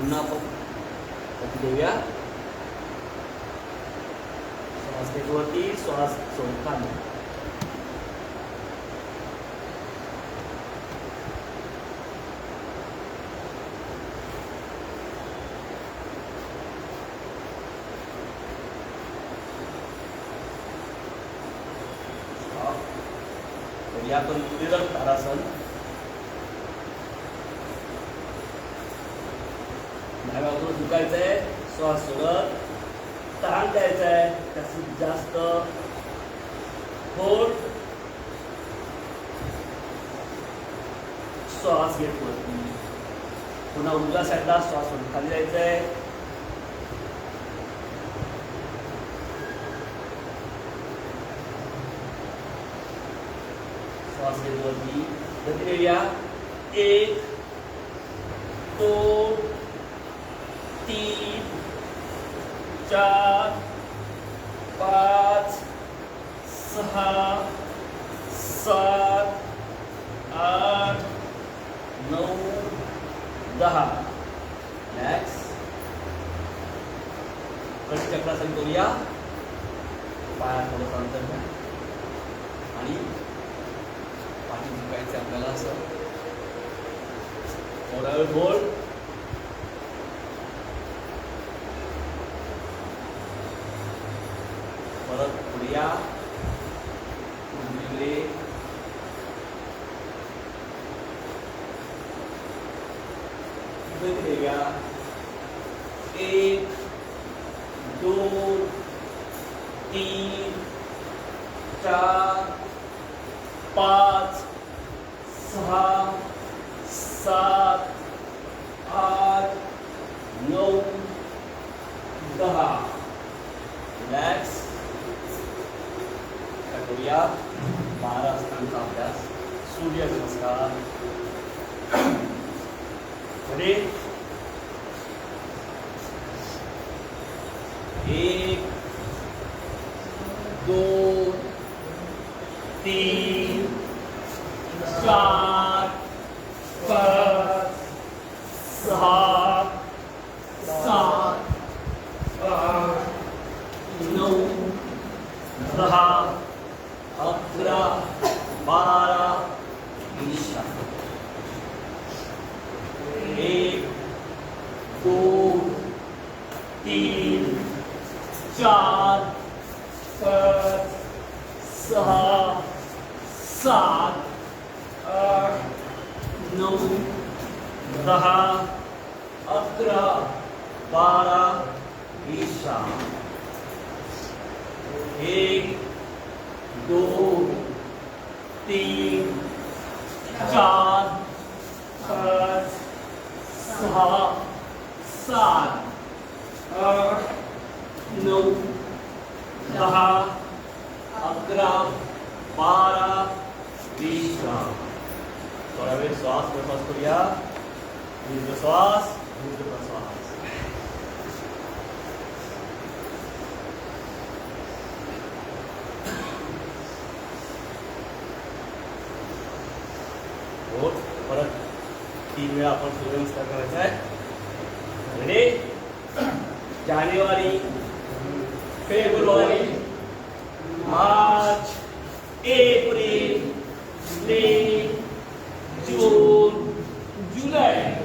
पुन्हा आपण गती देऊया श्वास घेतवरती श्वास सोडताना तर या पण विरळ तारासन फुकायचं आहे श्वास सोडत ताण द्यायचा आहे जास्तीत जास्त होल्ड श्वास घेत वरती पुन्हा उजव्या साईडला श्वास सोडून खाली जायचं आहे श्वास घेत वरती गती एक दोन चार पाच सहा सात आठ नऊ दहा. मॅक्स चक्रासन करूया. पाया थोडंसं अंतर घ्या. आणि पाठी झुकायचं आपल्याला असं. थोडा वेळ होल्ड देऊया एक दोन तीन, चार, पाच सहा सात, आठ दहा। रिलॅक्स आता करूया बारा स्थानचा अभ्यास। सूर्य नमस्कार। पुढे एक दोन तीन चार पाच सहा सात आठ नऊ दहा अकरा बारा एक दो तीन चार पाच सहा सात आठ नौ दहा अकरा बारा वीस एक दो तीन, चार पाच सहा सात आठ नऊ दहा अकरा बारा वीस थोडा श्वास प्रश्वास श्वास दीर्घ प्रश्वास परत तीन जानेवारी फेब्रुवारी मार्च एप्रिल May, June, July,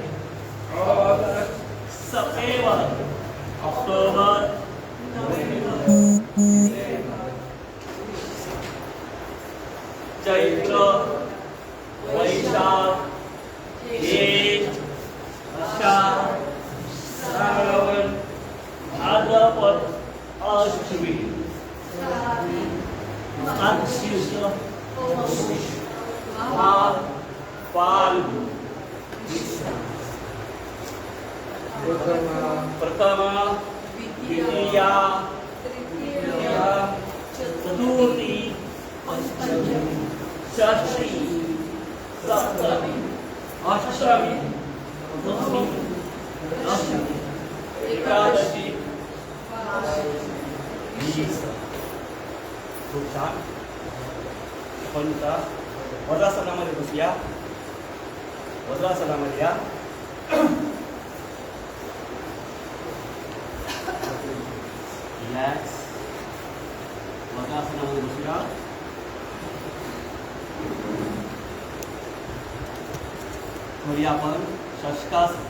August, September, October, November, December, Chaitra, Vaishakh, Jet, Ashar, Saravan, Bhagavad, Ashtami, Akshishna, Oshishna. फाल्गुन प्रथमा द्वितीया चतुर्थी षष्ठी सप्तमी अष्टमी नवमी दशमी एकादशी वीस वजरा सलाम अलकुसिया वजरा सलाम रिलैक्स थोड़ी अपन षष्टासन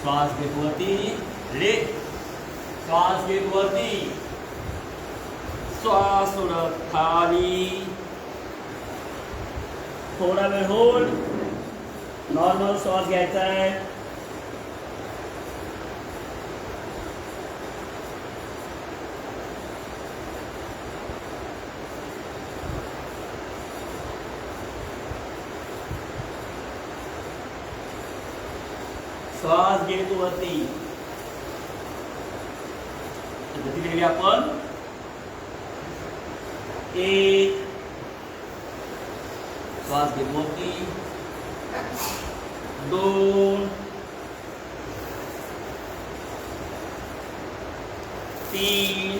श्वास घेत श्वास श्वास थोडा वेळ होल्ड नॉर्मल श्वास घ्यायचा आहे श्वास घेतो वरती. आपण एक श्वास घेतो वरती दोन तीन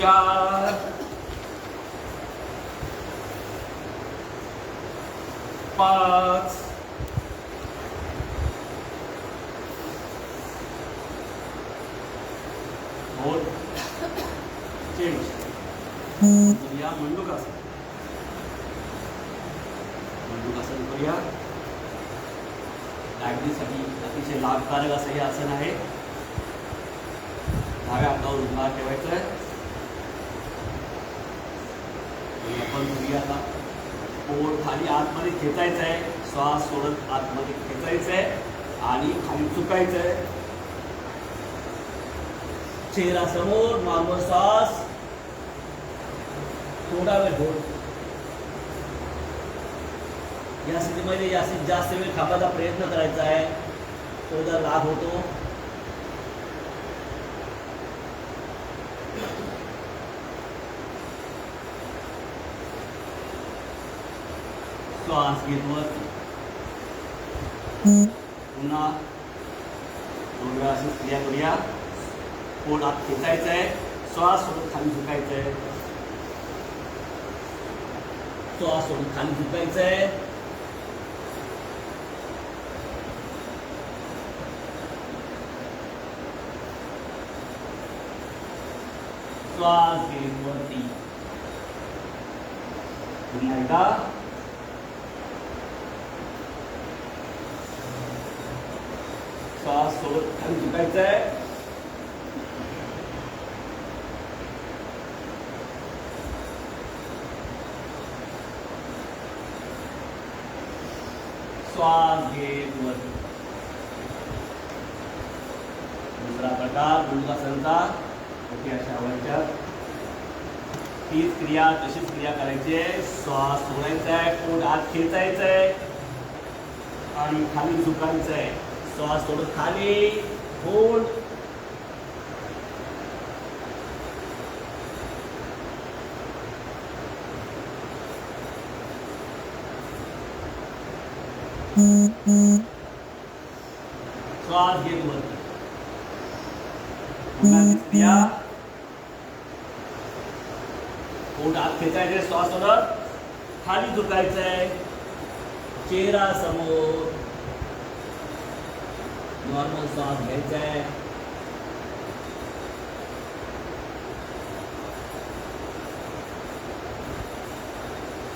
चार पाच मंडूकासन मंडूकासन करूया डायबिटीजसाठी अतिशय लाभकारक असं हे आसन आहे. डाव्या हातावर उभा ठेवायचं आहे आपण करूया आता. पोट खाली आतमध्ये खेचायचं आहे श्वास सोडत आतमध्ये खेचायचं आहे आणि खाली चुकायचं आहे चेहरा समोर नॉर्मल श्वास थोडा वेळ होत या स्थितीमध्ये जास्तीत जास्त वेळ थांबायचा प्रयत्न करायचा आहे थोडा लाभ होतो श्वास घेत वरती पुन्हा अशी क्रिया करूया पोट आत खेचायचं आहे श्वास सोडून खाली झुकायचं आहे श्वास सोडून खाली झुकायचं आहे श्वास घेत वरती पुन्हा एकदा श्वास सोबत खाली झुकायचं आहे श्वास घेत वरती दुसरा प्रकार मुंडकासनचा ओके अशा व्हायच्या तीच क्रिया तशीच क्रिया करायची आहे. श्वास सोडायचा आहे पोट आत खेचायचं आहे. आणि खाली झुकायचं आहे. श्वास सोडत खाली पोट श्वास आत खेचायचे श्वास सोडत खाली झुकायचं चेहरा समोर। नॉर्मल श्वास घ्यायचा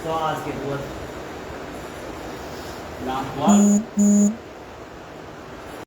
श्वास घेत 嗯。